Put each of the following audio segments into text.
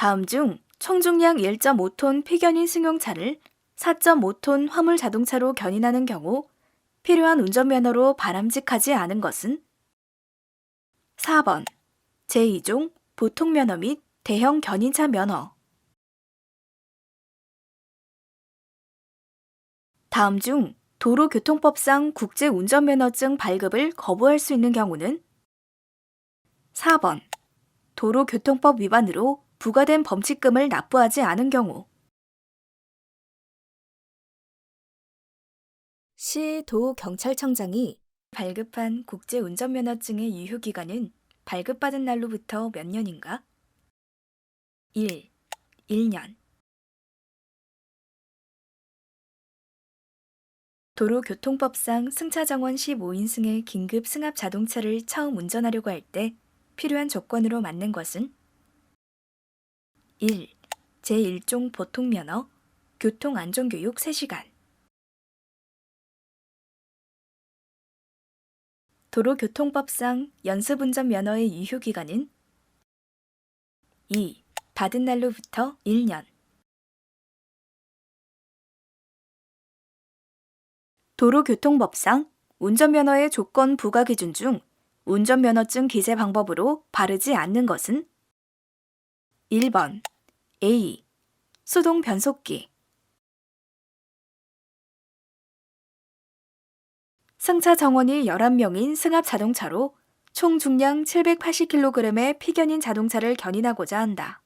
다음 중 총중량 1.5톤 피견인 승용차를 4.5톤 화물 자동차로 견인하는 경우 필요한 운전면허로 바람직하지 않은 것은? 4번 제2종 보통 면허 및 대형 견인차 면허. 다음 중 도로교통법상 국제운전면허증 발급을 거부할 수 있는 경우는? 4번 도로교통법 위반으로 부과된 범칙금을 납부하지 않은 경우 시, 도, 경찰청장이 발급한 국제운전면허증의 유효기간은 발급받은 날로부터 몇 년인가? 1. 1년 도로교통법상 승차정원 15인승의 긴급 승합 자동차를 처음 운전하려고 할 때 필요한 조건으로 맞는 것은 1. 제1종 보통면허, 교통안전교육 3시간 도로교통법상 연습운전 면허의 유효기간은 2. 받은 날로부터 1년 도로교통법상 운전면허의 조건 부과 기준 중 운전면허증 기재 방법으로 바르지 않는 것은 1번 A. 수동 변속기 승차 정원이 11명인 승합 자동차로 총 중량 780kg의 피견인 자동차를 견인하고자 한다.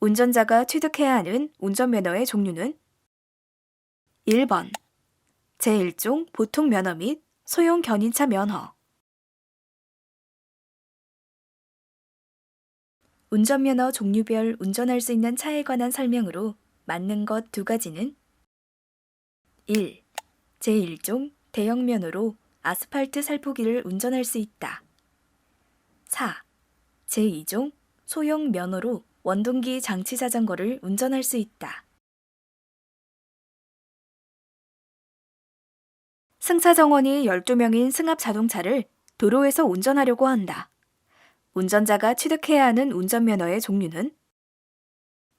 운전자가 취득해야 하는 운전면허의 종류는 1번 제1종 보통 면허 및 소형 견인차 면허 운전면허 종류별 운전할 수 있는 차에 관한 설명으로 맞는 것 두 가지는 1. 제1종 대형 면허로 아스팔트 살포기를 운전할 수 있다. 4. 제2종 소형 면허로 원동기 장치 자전거를 운전할 수 있다. 승차 정원이 12명인 승합 자동차를 도로에서 운전하려고 한다. 운전자가 취득해야 하는 운전면허의 종류는?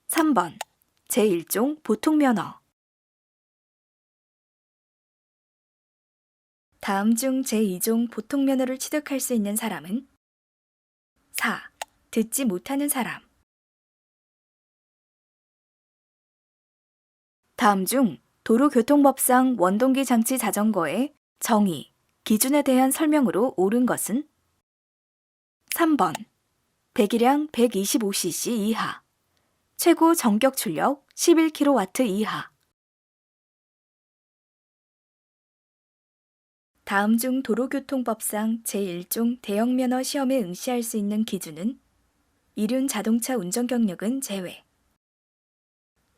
3번 제1종 보통면허. 다음 중 제2종 보통면허를 취득할 수 있는 사람은? 4. 듣지 못하는 사람. 다음 중 도로교통법상 원동기 장치 자전거의 정의, 기준에 대한 설명으로 옳은 것은 3번. 배기량 125cc 이하. 최고 전격 출력 11kW 이하. 다음 중 도로교통법상 제1종 대형 면허 시험에 응시할 수 있는 기준은? 이륜 자동차 운전 경력은 제외.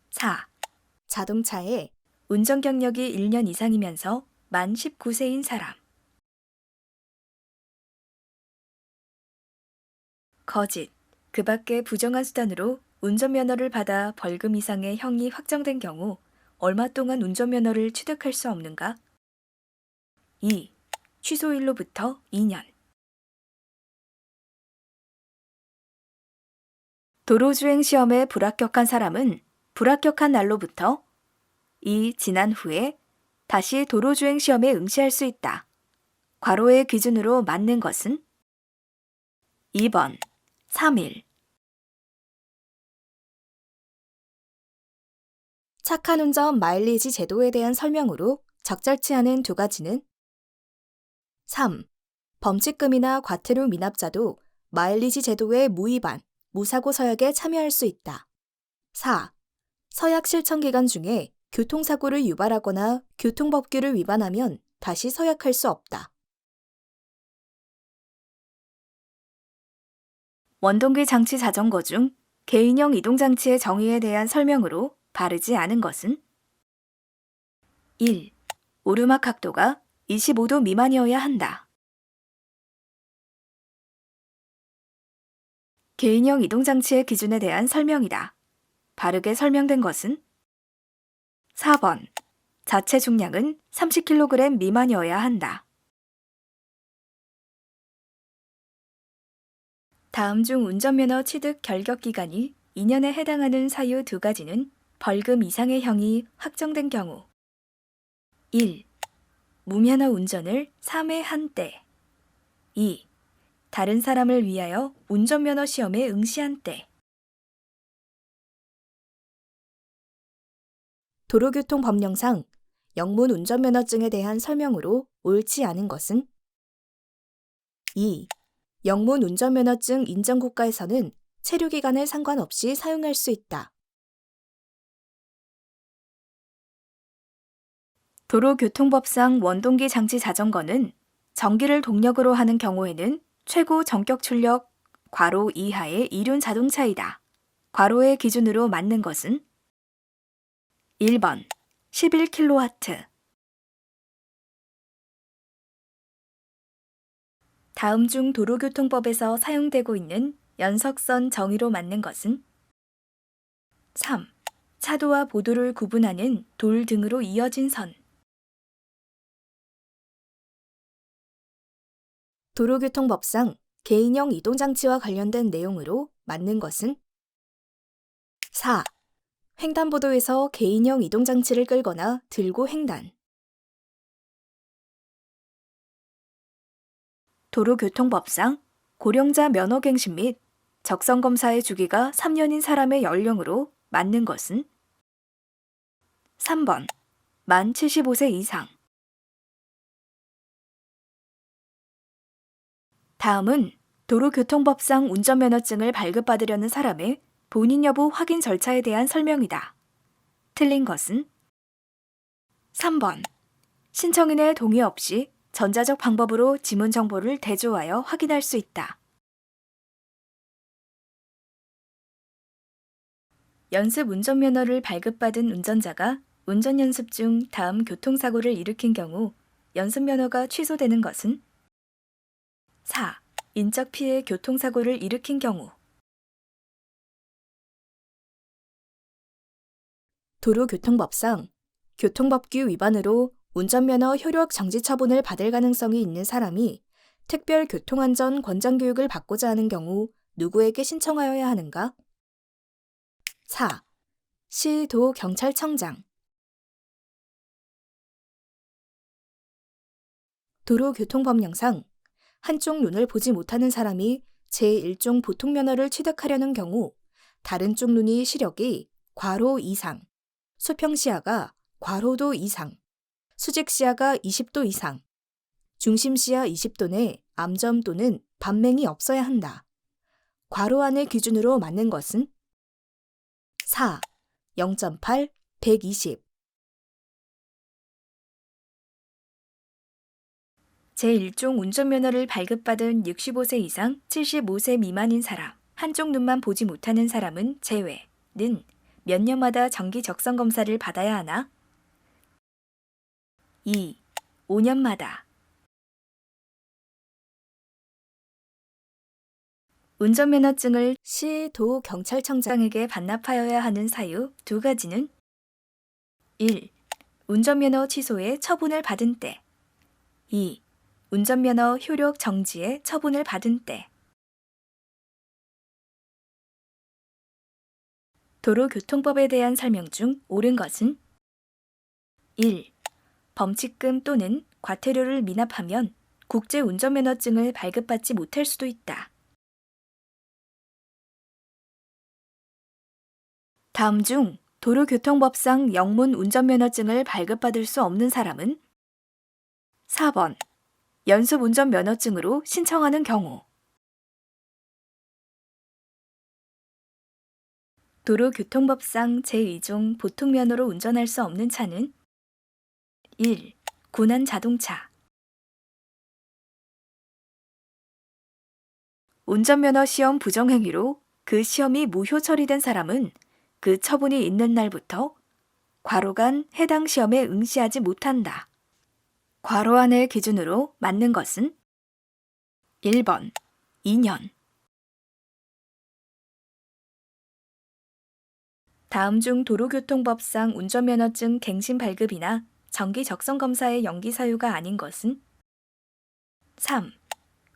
4. 자동차에 운전 경력이 1년 이상이면서 만 19세인 사람 거짓, 그 밖의 부정한 수단으로 운전면허를 받아 벌금 이상의 형이 확정된 경우 얼마 동안 운전면허를 취득할 수 없는가? 2. 취소일로부터 2년 도로주행 시험에 불합격한 사람은 불합격한 날로부터 2. 지난 후에 다시 도로주행 시험에 응시할 수 있다. 괄호의 기준으로 맞는 것은 2번 3일 착한 운전 마일리지 제도에 대한 설명으로 적절치 않은 두 가지는 3. 범칙금이나 과태료 미납자도 마일리지 제도의 무위반, 무사고 서약에 참여할 수 있다. 4. 서약 실천 기간 중에 교통사고를 유발하거나 교통법규를 위반하면 다시 서약할 수 없다. 원동기 장치 자전거 중 개인형 이동장치의 정의에 대한 설명으로 바르지 않은 것은 1. 오르막 각도가 25도 미만이어야 한다. 개인형 이동장치의 기준에 대한 설명이다. 바르게 설명된 것은 4번. 자체 중량은 30kg 미만이어야 한다. 다음 중 운전면허 취득 결격 기간이 2년에 해당하는 사유 두 가지는 벌금 이상의 형이 확정된 경우 1. 무면허 운전을 3회 한때 2. 다른 사람을 위하여 운전면허 시험에 응시한 때 도로교통법령상 영문 운전면허증에 대한 설명으로 옳지 않은 것은 2. 영문 운전면허증 인정 국가에서는 체류 기간에 상관없이 사용할 수 있다. 도로교통법상 원동기 장치 자전거는 전기를 동력으로 하는 경우에는 최고 전격 출력 괄호 이하의 이륜 자동차이다. 괄호의 기준으로 맞는 것은 1번 11kW 다음 중 도로교통법에서 사용되고 있는 연석선 정의로 맞는 것은 3. 차도와 보도를 구분하는 돌 등으로 이어진 선 도로교통법상 개인형 이동장치와 관련된 내용으로 맞는 것은 4. 횡단보도에서 개인형 이동장치를 끌거나 들고 횡단 도로교통법상 고령자 면허갱신 및 적성검사의 주기가 3년인 사람의 연령으로 맞는 것은? 3번 만 75세 이상. 다음은 도로교통법상 운전면허증을 발급받으려는 사람의 본인 여부 확인 절차에 대한 설명이다. 틀린 것은? 3번 신청인의 동의 없이 전자적 방법으로 지문 정보를 대조하여 확인할 수 있다. 연습 운전면허를 발급받은 운전자가 운전 연습 중 다음 교통사고를 일으킨 경우 연습면허가 취소되는 것은 4. 인적 피해 교통사고를 일으킨 경우 도로교통법상 교통법규 위반으로 운전면허 효력 정지 처분을 받을 가능성이 있는 사람이 특별 교통안전 권장 교육을 받고자 하는 경우 누구에게 신청하여야 하는가? 4. 시, 도, 경찰청장 도로교통법령상 한쪽 눈을 보지 못하는 사람이 제1종 보통면허를 취득하려는 경우 다른 쪽 눈이 시력이 괄호 이상, 수평시야가 괄호도 이상, 수직 시야가 20도 이상, 중심 시야 20도 내 암점 또는 반맹이 없어야 한다. 괄호 안의 기준으로 맞는 것은 4, 0.8, 120. 제1종 운전면허를 발급받은 65세 이상 75세 미만인 사람, 한쪽 눈만 보지 못하는 사람은 제외 는 몇 년마다 정기 적성 검사를 받아야 하나? 2. 5년마다. 운전면허증을 시, 도, 경찰청장에게 반납하여야 하는 사유 두 가지는 1. 운전면허 취소에 처분을 받은 때 2. 운전면허 효력 정지에 처분을 받은 때 도로교통법에 대한 설명 중 옳은 것은 1. 범칙금 또는 과태료를 미납하면 국제 운전면허증을 발급받지 못할 수도 있다. 다음 중 도로교통법상 영문 운전면허증을 발급받을 수 없는 사람은? 4번. 연습 운전면허증으로 신청하는 경우. 도로교통법상 제2종 보통면허로 운전할 수 없는 차는 1. 군한 자동차 운전면허 시험 부정행위로 그 시험이 무효 처리된 사람은 그 처분이 있는 날부터 과로간 해당 시험에 응시하지 못한다. 과로 안의 기준으로 맞는 것은 1번 2년 다음 중 도로교통법상 운전면허증 갱신 발급이나 정기 적성 검사의 연기 사유가 아닌 것은 3.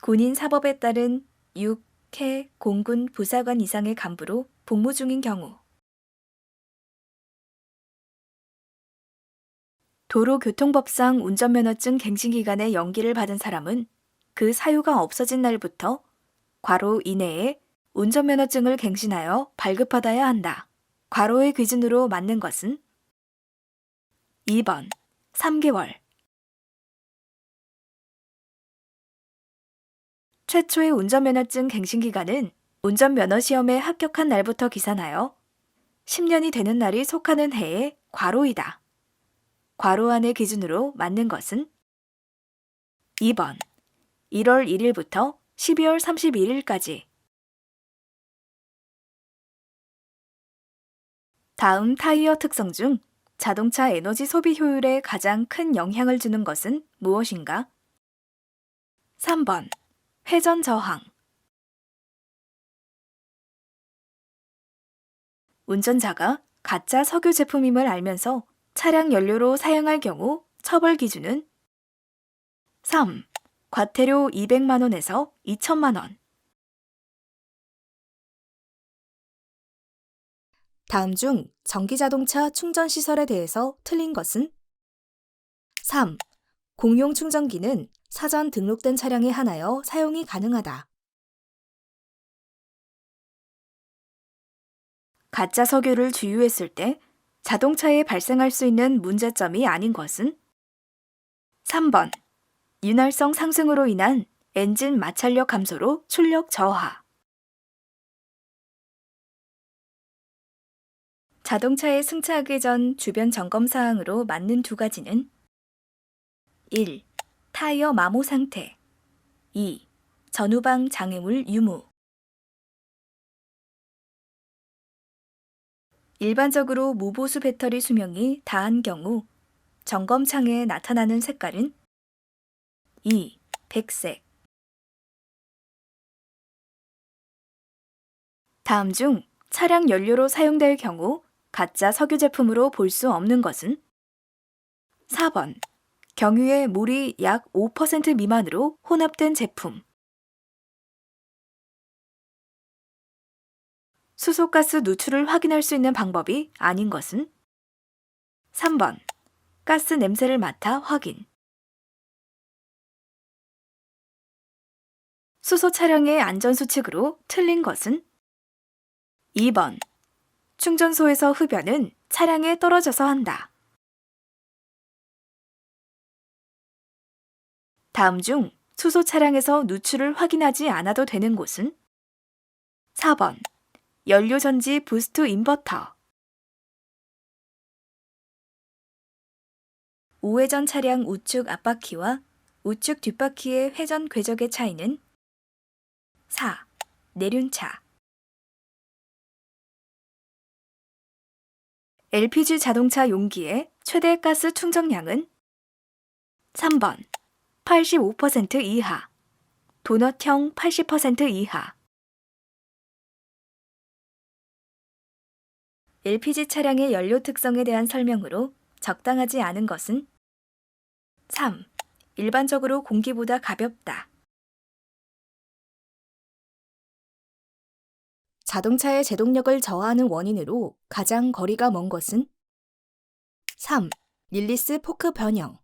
군인 사법에 따른 6, 해, 공군 부사관 이상의 간부로 복무 중인 경우. 도로교통법상 운전면허증 갱신 기간에 연기를 받은 사람은 그 사유가 없어진 날부터 괄호 이내에 운전면허증을 갱신하여 발급받아야 한다. 괄호의 기준으로 맞는 것은 2번 3개월 최초의 운전면허증 갱신 기간은 운전면허 시험에 합격한 날부터 기산하여 10년이 되는 날이 속하는 해의 괄호이다. 괄호 안의 기준으로 맞는 것은 2번 1월 1일부터 12월 31일까지 다음 타이어 특성 중 자동차 에너지 소비 효율에 가장 큰 영향을 주는 것은 무엇인가? 3번 회전 저항 운전자가 가짜 석유 제품임을 알면서 차량 연료로 사용할 경우 처벌 기준은 3. 과태료 200만 원에서 2천만 원. 다음 중 전기자동차 충전 시설에 대해서 틀린 것은 3. 공용 충전기는 사전 등록된 차량에 한하여 사용이 가능하다. 가짜 석유를 주유했을 때 자동차에 발생할 수 있는 문제점이 아닌 것은 3번 윤활성 상승으로 인한 엔진 마찰력 감소로 출력 저하 자동차에 승차하기 전 주변 점검 사항으로 맞는 두 가지는 1. 타이어 마모 상태 2. 전후방 장애물 유무 일반적으로 무보수 배터리 수명이 다한 경우 점검창에 나타나는 색깔은 2. 백색 다음 중 차량 연료로 사용될 경우 가짜 석유 제품으로 볼 수 없는 것은? 4번. 경유에 물이 약 5% 미만으로 혼합된 제품. 수소가스 누출을 확인할 수 있는 방법이 아닌 것은? 3번. 가스 냄새를 맡아 확인. 수소 차량의 안전수칙으로 틀린 것은? 2번 충전소에서 흡연은 차량에 떨어져서 한다. 다음 중 수소 차량에서 누출을 확인하지 않아도 되는 곳은 4번 연료 전지 부스트 인버터 우회전 차량 우측 앞바퀴와 우측 뒷바퀴의 회전 궤적의 차이는 4. 내륜차 LPG 자동차 용기의 최대 가스 충전량은 3번 85% 이하 도넛형 80% 이하 LPG 차량의 연료 특성에 대한 설명으로 적당하지 않은 것은 3. 일반적으로 공기보다 가볍다. 자동차의 제동력을 저하하는 원인으로 가장 거리가 먼 것은 3. 릴리스 포크 변형